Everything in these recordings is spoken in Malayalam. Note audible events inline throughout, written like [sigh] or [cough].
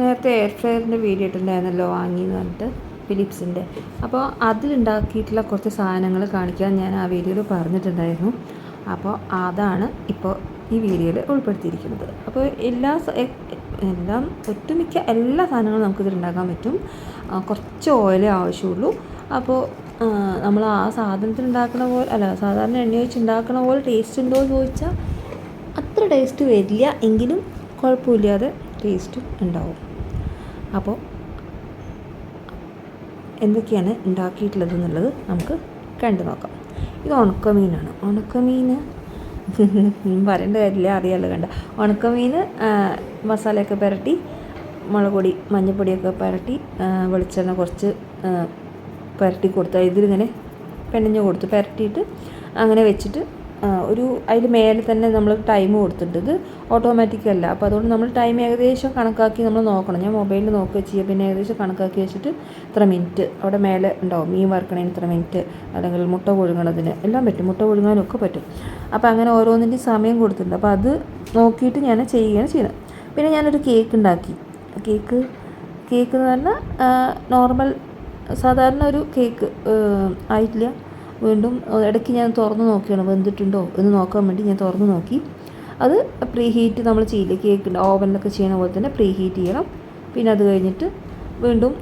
നേരത്തെ എയർ ഫ്രയറിന്റെ വീഡിയോ ഇട്ടിട്ടുണ്ടായിരുന്നല്ലോ വാങ്ങിയെന്ന് പറഞ്ഞിട്ട് ഫിലിപ്സിന്റെ അപ്പോൾ അതിലുണ്ടാക്കിയിട്ടുള്ള കുറച്ച് സാധനങ്ങൾ കാണിക്കാൻ ഞാൻ ആ വീഡിയോയിൽ പറഞ്ഞിട്ടുണ്ടായിരുന്നു. അപ്പോൾ അതാണ് ഇപ്പോൾ ഈ വീഡിയോയിൽ ഉൾപ്പെടുത്തിയിരിക്കുന്നത്. അപ്പോൾ എല്ലാ എല്ലാം ഒട്ടുമിക്ക എല്ലാ സാധനങ്ങളും നമുക്കിതിൽ ഉണ്ടാക്കാൻ പറ്റും കുറച്ച് ഓയിലേ ആവശ്യമുള്ളൂ. അപ്പോൾ നമ്മൾ ആ സാധനത്തിൽ ഉണ്ടാക്കുന്ന പോലെ അല്ല സാധാരണ എണ്ണ ഒഴിച്ച് ഉണ്ടാക്കുന്ന പോലെ ടേസ്റ്റ് ഉണ്ടോ എന്ന് ചോദിച്ചാൽ അത്ര ടേസ്റ്റ് വരില്ല. എങ്കിലും കുഴപ്പമില്ലാതെ ടേസ്റ്റ് ഉണ്ടാവും. അപ്പോൾ എന്തൊക്കെയാണ് ഉണ്ടാക്കിയിട്ടുള്ളത് എന്നുള്ളത് നമുക്ക് കണ്ടു നോക്കാം. ഇത് ഉണക്കമീനാണ്. ഉണക്കമീൻ [laughs] പറയേണ്ട കാര്യമില്ല അറിയാമല്ലോ കണ്ട. ഉണക്കമീൻ മസാലയൊക്കെ പുരട്ടി മുളക് പൊടി മഞ്ഞൾപ്പൊടിയൊക്കെ പുരട്ടി വെളിച്ചെണ്ണ കുറച്ച് പുരട്ടി കൊടുത്ത് ഇതിലിങ്ങനെ പെണ്ണഞ്ഞ് കൊടുത്ത് പുരട്ടിയിട്ട് അങ്ങനെ വെച്ചിട്ട് ഒരു അതിൽ മേലെ തന്നെ നമ്മൾ ടൈം കൊടുത്തിട്ടുണ്ട് ഇത് ഓട്ടോമാറ്റിക് അല്ല. അപ്പോൾ അതുകൊണ്ട് നമ്മൾ ടൈം ഏകദേശം കണക്കാക്കി നമ്മൾ നോക്കണം. ഞാൻ മൊബൈലിൽ നോക്കുക ചെയ്യുക. പിന്നെ ഏകദേശം കണക്കാക്കി വെച്ചിട്ട് ഇത്ര മിനിറ്റ് അവിടെ മേലെ ഉണ്ടാവും. മീൻ വറുക്കണതിന് ഇത്ര മിനിറ്റ് അല്ലെങ്കിൽ മുട്ട പുഴുങ്ങണതിന് എല്ലാം പറ്റും. മുട്ട പുഴുങ്ങാനും ഒക്കെ പറ്റും. അപ്പോൾ അങ്ങനെ ഓരോന്നിന്റെയും സമയം കൊടുത്തിട്ടുണ്ട്. അപ്പോൾ അത് നോക്കിയിട്ട് ഞാൻ ചെയ്യുകയാണ് ചെയ്യുന്നത്. പിന്നെ ഞാനൊരു കേക്ക് ഉണ്ടാക്കി. കേക്ക് കേക്ക് എന്ന് പറഞ്ഞാൽ നോർമൽ സാധാരണ ഒരു കേക്ക് ആയിട്ടില്ല. വീണ്ടും ഇടയ്ക്ക് ഞാൻ തുറന്ന് നോക്കിയാണ് വെന്തിട്ടുണ്ടോ എന്ന് നോക്കാൻ വേണ്ടി ഞാൻ തുറന്ന് നോക്കി. അത് പ്രീ ഹീറ്റ് നമ്മൾ ചെയ്യില്ല കേക്ക് ഓവനിലൊക്കെ ചെയ്യുന്ന പോലെ തന്നെ പ്രീ ഹീറ്റ് ചെയ്യണം. പിന്നെ അത് കഴിഞ്ഞിട്ട് വീണ്ടും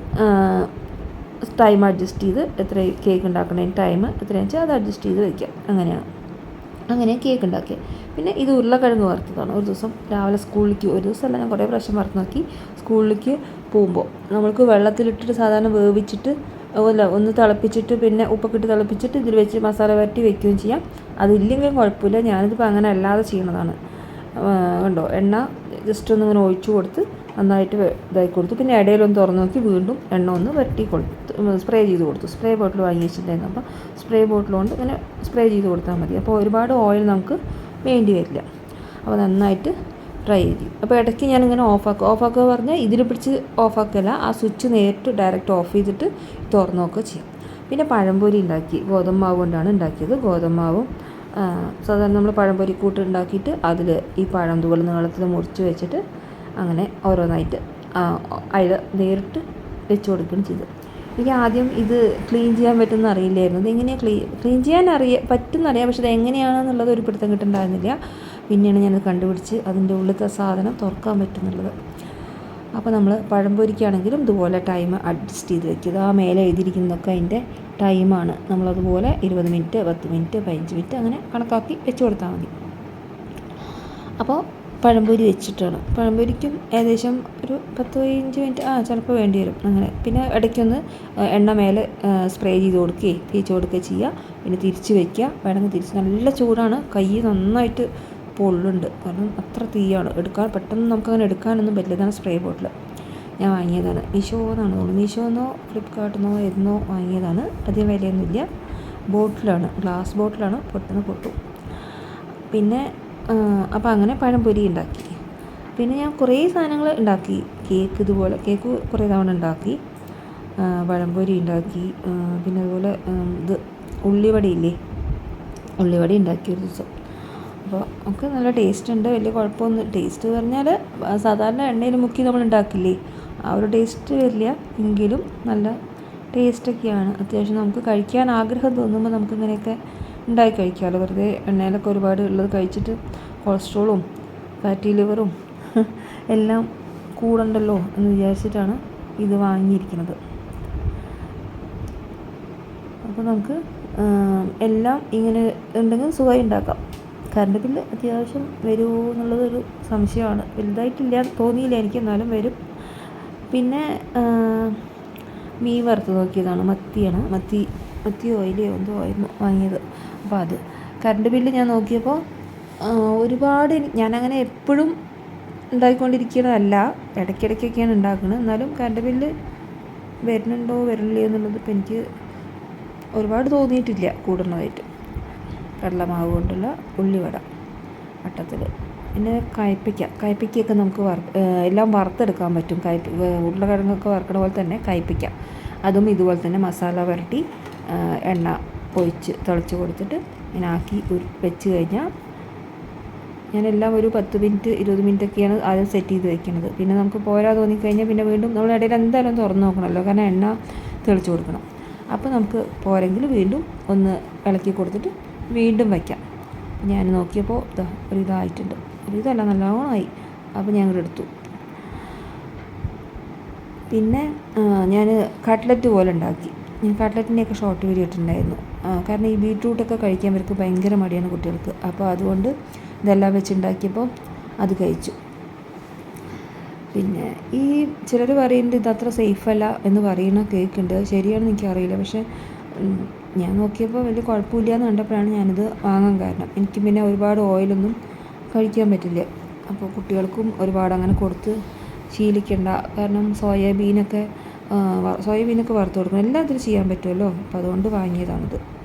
ടൈം അഡ്ജസ്റ്റ് ചെയ്ത് എത്ര കേക്ക് ഉണ്ടാക്കണതിന് ടൈം എത്രയാണെന്ന് വെച്ചാൽ അത് അഡ്ജസ്റ്റ് ചെയ്ത് വയ്ക്കാം അങ്ങനെയാണ്. അങ്ങനെ കേക്ക് ഉണ്ടാക്കി പിന്നെ ഇത് ഉരുളക്കിഴങ്ങ് വറുത്തതാണ്. ഒരു ദിവസം രാവിലെ സ്കൂളിലേക്ക് ഒരു ദിവസമല്ല ഞാൻ കുറേ പ്രാവശ്യം വറുത്ത് നോക്കി. സ്കൂളിലേക്ക് പോകുമ്പോൾ നമ്മൾക്ക് വെള്ളത്തിലിട്ടിട്ട് സാധാരണ വേവിച്ചിട്ട് അല്ല ഒന്ന് തിളപ്പിച്ചിട്ട് പിന്നെ ഉപ്പൊക്കെ ഇട്ട് തിളപ്പിച്ചിട്ട് ഇതിൽ വെച്ച് മസാല വരട്ടി വെക്കുകയും ചെയ്യാം. അതില്ലെങ്കിലും കുഴപ്പമില്ല. ഞാനിതിപ്പോൾ അങ്ങനെ അല്ലാതെ ചെയ്യണതാണ്. കണ്ടോ? എണ്ണ ജസ്റ്റ് ഒന്ന് ഇങ്ങനെ ഒഴിച്ചു കൊടുത്ത് നന്നായിട്ട് ഇതായി കൊടുത്തു. പിന്നെ ഇടയിലൊന്ന് തുറന്നു നോക്കി വീണ്ടും എണ്ണ ഒന്ന് വരട്ടി കൊടുത്ത് സ്പ്രേ ചെയ്ത് കൊടുത്തു. സ്പ്രേ ബോട്ടിൽ വാങ്ങി വെച്ചിട്ടുണ്ടായിരുന്നു. അപ്പോൾ സ്പ്രേ ബോട്ടിൽ കൊണ്ട് ഇങ്ങനെ സ്പ്രേ ചെയ്ത് കൊടുത്താൽ മതി. അപ്പോൾ ഒരുപാട് ഓയിൽ നമുക്ക് വേണ്ടി വരില്ല. അപ്പോൾ നന്നായിട്ട് ഫ്രൈ ചെയ്യും അപ്പോൾ ഇടയ്ക്ക് ഞാനിങ്ങനെ ഓഫാക്കുക ഓഫാക്കുക പറഞ്ഞാൽ ഇതിൽ പിടിച്ച് ഓഫാക്കല്ല ആ സ്വിച്ച് നേരിട്ട് ഡയറക്റ്റ് ഓഫ് ചെയ്തിട്ട് തുറന്നു നോക്കുക ചെയ്യും. പിന്നെ പഴംപൊരി ഉണ്ടാക്കി. ഗോതമ്പ് മാവ് കൊണ്ടാണ് ഉണ്ടാക്കിയത്. ഗോതമ്പ് മാവും സാധാരണ നമ്മൾ പഴംപൊരി കൂട്ട് ഉണ്ടാക്കിയിട്ട് അതിൽ ഈ പഴം തുകൾ നീളത്തിൽ മുറിച്ച് വെച്ചിട്ട് അങ്ങനെ ഓരോന്നായിട്ട് അതിൽ നേരിട്ട് വെച്ച് കൊടുക്കുകയും ചെയ്തു എനിക്ക് ആദ്യം ഇത് ക്ലീൻ ചെയ്യാൻ പറ്റുമെന്ന് അറിയില്ലായിരുന്നു. ഇതെങ്ങനെയാണ് ക്ലീൻ ക്ലീൻ ചെയ്യാൻ അറിയ പറ്റുമെന്നറിയാം. പക്ഷെ ഇത് എങ്ങനെയാണെന്നുള്ളത് ഒരു പിടുത്തം കിട്ടുന്നുണ്ടായിരുന്നില്ല പിന്നെയാണ് ഞാനത് കണ്ടുപിടിച്ച് അതിന്റെ ഉള്ളിലത്തെ സാധനം തുറക്കാൻ പറ്റുന്നുള്ളത് അപ്പോൾ നമ്മൾ പഴം പഴംപൊരിക്കാണെങ്കിലും ഇതുപോലെ ടൈം അഡ്ജസ്റ്റ് ചെയ്ത് വെക്കുക. ആ മേലെ എഴുതിയിരിക്കുന്നതൊക്കെ അതിന്റെ ടൈമാണ് നമ്മളതുപോലെ ഇരുപത് മിനിറ്റ് പത്ത് മിനിറ്റ് പതിനഞ്ച് മിനിറ്റ് അങ്ങനെ കണക്കാക്കി വെച്ച് കൊടുത്താൽ മതി. അപ്പോൾ പഴംപൊരി വെച്ചിട്ടാണ്. പഴംപൊരിക്കും ഏകദേശം ഒരു പത്ത് പതിനഞ്ച് മിനിറ്റ് ആ ചിലപ്പോൾ വേണ്ടി വരും. അങ്ങനെ. പിന്നെ ഇടയ്ക്കൊന്ന് എണ്ണ മേലെ സ്പ്രേ ചെയ്ത് കൊടുക്കുകയും തേച്ച് കൊടുക്കുകയും ചെയ്യുക. പിന്നെ തിരിച്ച് വെക്കുക. വേണമെങ്കിൽ തിരിച്ച് നല്ല ചൂടാണ്. കൈ നന്നായിട്ട് പൊള്ളുണ്ട് കാരണം അത്ര തീയാണ്. എടുക്കാൻ പെട്ടെന്ന് നമുക്കങ്ങനെ എടുക്കാനൊന്നും പറ്റില്ല. ഇതാണ് സ്പ്രേ ബോട്ടിൽ ഞാൻ വാങ്ങിയതാണ്. മീഷോ എന്നാണ് തോന്നുന്നു മീഷോന്നോ ഫ്ലിപ്കാർട്ടിന്നോ എന്നോ വാങ്ങിയതാണ്. അധികം വിലയൊന്നുമില്ല. ബോട്ടിലാണ് ഗ്ലാസ് ബോട്ടിലാണ് പെട്ടെന്ന് പൊട്ടും. പിന്നെ അപ്പോൾ അങ്ങനെ പഴംപൊരി ഉണ്ടാക്കി. പിന്നെ ഞാൻ കുറേ സാധനങ്ങൾ ഉണ്ടാക്കി. കേക്ക് ഇതുപോലെ കേക്ക് കുറേ തവണ ഉണ്ടാക്കി. പഴംപൊരി ഉണ്ടാക്കി. പിന്നെ അതുപോലെ ഇത് ഇത് ഉള്ളിവടയില്ലേ ഉള്ളിവട ഉണ്ടാക്കി ഒരു ദിവസം. അപ്പോൾ ഒക്കെ നല്ല ടേസ്റ്റ് ഉണ്ട്. വലിയ കുഴപ്പമൊന്നും ടേസ്റ്റ് പറഞ്ഞാൽ സാധാരണ എണ്ണയിൽ മുക്കി നമ്മൾ ഉണ്ടാക്കില്ലേ? ആ ഒരു ടേസ്റ്റ് വരില്ല. എങ്കിലും നല്ല ടേസ്റ്റൊക്കെയാണ് അത്യാവശ്യം നമുക്ക് കഴിക്കാൻ ആഗ്രഹം തോന്നുമ്പോൾ നമുക്ക് ഉണ്ടാക്കി കഴിക്കാമല്ലോ വെറുതെ എണ്ണയിലൊക്കെ ഒരുപാട് ഉള്ളത് കഴിച്ചിട്ട് കൊളസ്ട്രോളും ഫാറ്റി ലിവറും [laughs] എല്ലാം കൂടണ്ടല്ലോ എന്ന് വിചാരിച്ചിട്ടാണ് ഇത് വാങ്ങിയിരിക്കുന്നത്. അപ്പോൾ നമുക്ക് എല്ലാം ഇങ്ങനെ ഉണ്ടെങ്കിൽ സുഖമായി ഉണ്ടാക്കാം. കറണ്ട് ബില്ല് അത്യാവശ്യം വരുമോ എന്നുള്ളതൊരു സംശയമാണ്. വലുതായിട്ടില്ല തോന്നിയില്ല എനിക്ക് എന്നാലും വരും. പിന്നെ മീൻ വറുത്ത് നോക്കിയതാണ്. മത്തിയാണ്. മത്തി മത്തി ഓയിലോ എന്തോ ആയിരുന്നു വാങ്ങിയത്. അപ്പോൾ അത്. കറണ്ട് ബില്ല് ഞാൻ നോക്കിയപ്പോൾ ഒരുപാട് ഞാനങ്ങനെ എപ്പോഴും ഉണ്ടായിക്കൊണ്ടിരിക്കണതല്ല. ഇടയ്ക്കിടയ്ക്കൊക്കെയാണ് ഉണ്ടാക്കുന്നത് എന്നാലും കറണ്ട് ബില്ല് വരുന്നുണ്ടോ വരണില്ലയോ എന്നുള്ളത് ഇപ്പം എനിക്ക് ഒരുപാട് തോന്നിയിട്ടില്ല കൂടുന്നതായിട്ട്. കടലമാവ് കൊണ്ടുള്ള ഉള്ളിവട വട്ടത്തിൽ. പിന്നെ കയ്പ്പയ്ക്ക കയ്പ്പയ്ക്കൊക്കെ നമുക്ക് വറ എല്ലാം വറുത്തെടുക്കാൻ പറ്റും. കയ്പ ഉരുളക്കിഴങ്ങൊക്കെ വറുക്കണ പോലെ തന്നെ കയ്പ്പയ്ക്ക അതും ഇതുപോലെ തന്നെ മസാല പുരട്ടി എണ്ണ ഒഴിച്ച് തിളച്ച് കൊടുത്തിട്ട് ഇങ്ങനെ ആക്കി വെച്ച് കഴിഞ്ഞാൽ ഞാനെല്ലാം ഒരു പത്ത് മിനിറ്റ് ഇരുപത് മിനിറ്റ് ഒക്കെയാണ് ആദ്യം സെറ്റ് ചെയ്ത് വെക്കുന്നത് പിന്നെ നമുക്ക് പോരാ തോന്നിക്കഴിഞ്ഞാൽ പിന്നെ വീണ്ടും നമ്മൾ ഇടയിൽ എന്തായാലും തുറന്ന് നോക്കണമല്ലോ കാരണം എണ്ണ തെളിച്ച് കൊടുക്കണം. അപ്പോൾ നമുക്ക് പോരെങ്കിൽ വീണ്ടും ഒന്ന് ഇളക്കി കൊടുത്തിട്ട് വീണ്ടും വയ്ക്കാം ഞാൻ നോക്കിയപ്പോൾ ഇതാ ഒരു ഇതായിട്ടുണ്ട്. ഒരു ഇതല്ല നല്ലോണമായി അപ്പോൾ ഞങ്ങൾ എടുത്തു. പിന്നെ ഞാൻ കട്ട്ലറ്റ് പോലെ ഉണ്ടാക്കി. ഞാൻ കട്ട്ലറ്റിന്റെയൊക്കെ ഷോർട്ട് വീഡിയോ ഇട്ടിട്ടുണ്ടായിരുന്നു കാരണം ഈ ബീട്രൂട്ടൊക്കെ കഴിക്കാൻ ഇവർക്ക് ഭയങ്കര മടിയാണ് കുട്ടികൾക്ക്. അപ്പോൾ അതുകൊണ്ട് ഇതെല്ലാം വെച്ചുണ്ടാക്കിയപ്പോൾ അത് കഴിച്ചു. പിന്നെ ഈ ചിലർ പറയുന്നുണ്ട് ഇതത്ര സേഫ് അല്ല എന്ന് പറയുന്ന കേൾക്കുന്നുണ്ട് ശരിയാണെന്ന് എനിക്കറിയില്ല. പക്ഷേ ഞാൻ നോക്കിയപ്പോൾ വലിയ കുഴപ്പമില്ല എന്ന് കണ്ടപ്പോഴാണ് ഞാനിത് വാങ്ങാൻ കാരണം. എനിക്ക് പിന്നെ ഒരുപാട് ഓയിലൊന്നും കഴിക്കാൻ പറ്റില്ല. അപ്പോൾ കുട്ടികൾക്കും ഒരുപാട് അങ്ങനെ കൊടുത്ത് ശീലിക്കണ്ട. കാരണം സോയാബീനൊക്കെ സോയാബീനൊക്കെ വറുത്ത് കൊടുക്കണം. എല്ലാം ഇതിൽ ചെയ്യാൻ പറ്റുമല്ലോ? അപ്പോൾ അതുകൊണ്ട് വാങ്ങിയതാണിത്.